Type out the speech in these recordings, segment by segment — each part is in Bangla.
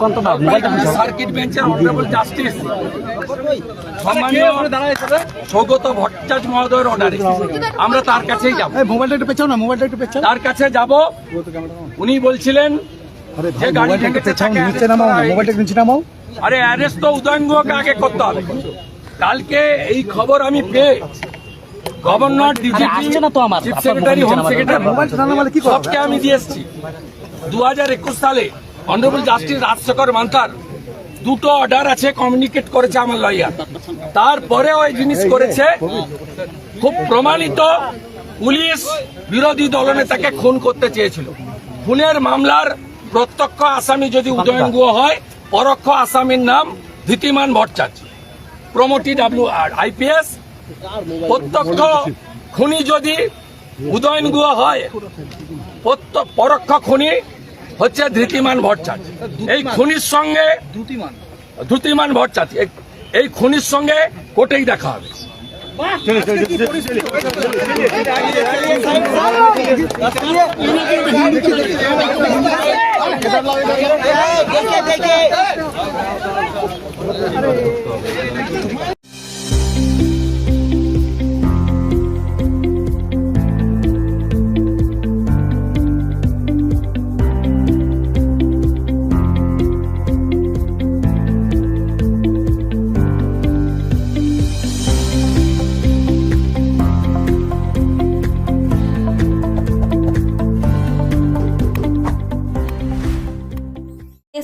কোন তো সার্কিট বেঞ্চের অনারেবল জাস্টিস সৌগত ভট্টাচার্য মহোদয়ের অর্ডারে আমরা তার কাছেই যাব। মোবাইলটা একটু পেছাও না মোবাইলটা একটু পেছাও। তার কাছে যাব। উনি বলছিলেন যে গাড়ি নিচে নামাও মোবাইলটা নিচে নামাও। আরে অ্যারেস্ট তো উদয়ঙ্গকে আগে করতে হবে। কালকে এই খবর আমি পেয়ে গভর্নর ডিজিপি না তো আমার। চিফ সেক্রেটারি হোম সেক্রেটারি সবকে আমি দিয়ে এসেছি। দু হাজার একুশ সালে অনারেবল জাস্টিস রাজশেখর মান্তার দুটো অর্ডার আছে কমিউনিকেট করেছে আমার লয়ার তারপরে ওই জিনিস করেছে, খুব প্রমাণিত পুলিশ বিরোধী দলনেতাকে খুন করতে চেয়েছিল। খুনের মামলার প্রত্যক্ষ আসামি যদি উদয়ন গুহ হয়, পরোক্ষ আসামির নাম Dhritiman Bhattacharya. Promotee W R IPS প্রত্যক্ষ খুনি যদি উদয়ন গুহ হয় পরোক্ষ খুনি হচ্ছে ধৃতিমান ভট্টাচার্য। এই খুনির সঙ্গে ধৃতিমান। ভট্টাচার্য। এই- এই খুনির সঙ্গে কোর্টেই দেখা হবে।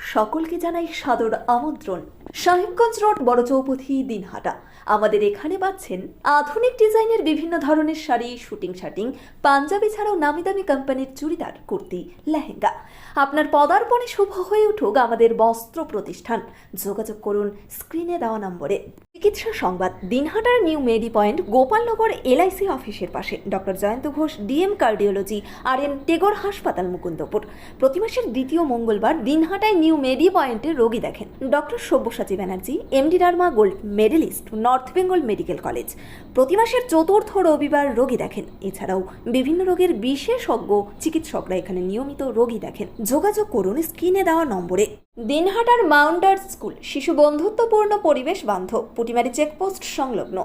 সকলকে জানাই সাদর আমন্ত্রণ। সাহেবগঞ্জ রোড, বড় চৌপথি, দিনহাটা। আমাদের এখানে পাচ্ছেন আধুনিক ডিজাইনের বিভিন্ন ধরনের শাড়ি, শুটিং, শাটিং, পাঞ্জাবি ছাড়াও নামি দামি কোম্পানির চুড়িদার, কুর্তি, লেহেঙ্গা। আপনার পদার্পণে শুভ হয়ে উঠুক আমাদের বস্ত্র প্রতিষ্ঠান। যোগাযোগ করুন স্ক্রিনে দেওয়া নম্বরে। চিকিৎসা সংবাদ, দিনহাটার new medi point, Gopalnagar LIC অফিসের পাশে। Doctor Jayanta Ghosh, DM cardiology R N Tagore হাসপাতাল, মুকুন্দপুর। প্রতি মাসের দ্বিতীয় মঙ্গলবার দিনহাটায় নিউ মেডি পয়েন্টে রোগী দেখেন। Doctor Sabyasachi Banerjee, MD derma gold medalist, north Bengal medical college. প্রতি মাসের চতুর্থ রবিবার রোগী দেখেন। এছাড়াও বিভিন্ন রোগের বিশেষজ্ঞ, চিকিৎসকরা এখানে নিয়মিত রোগী দেখেন। যোগাযোগ করুন স্ক্রিনে দেওয়া নম্বরে। দিনহাটার মাউন্টার স্কুল, শিশু বন্ধুত্বপূর্ণ পরিবেশ বান্ধব, পুটিমারি চেকপোস্ট সংলগ্ন।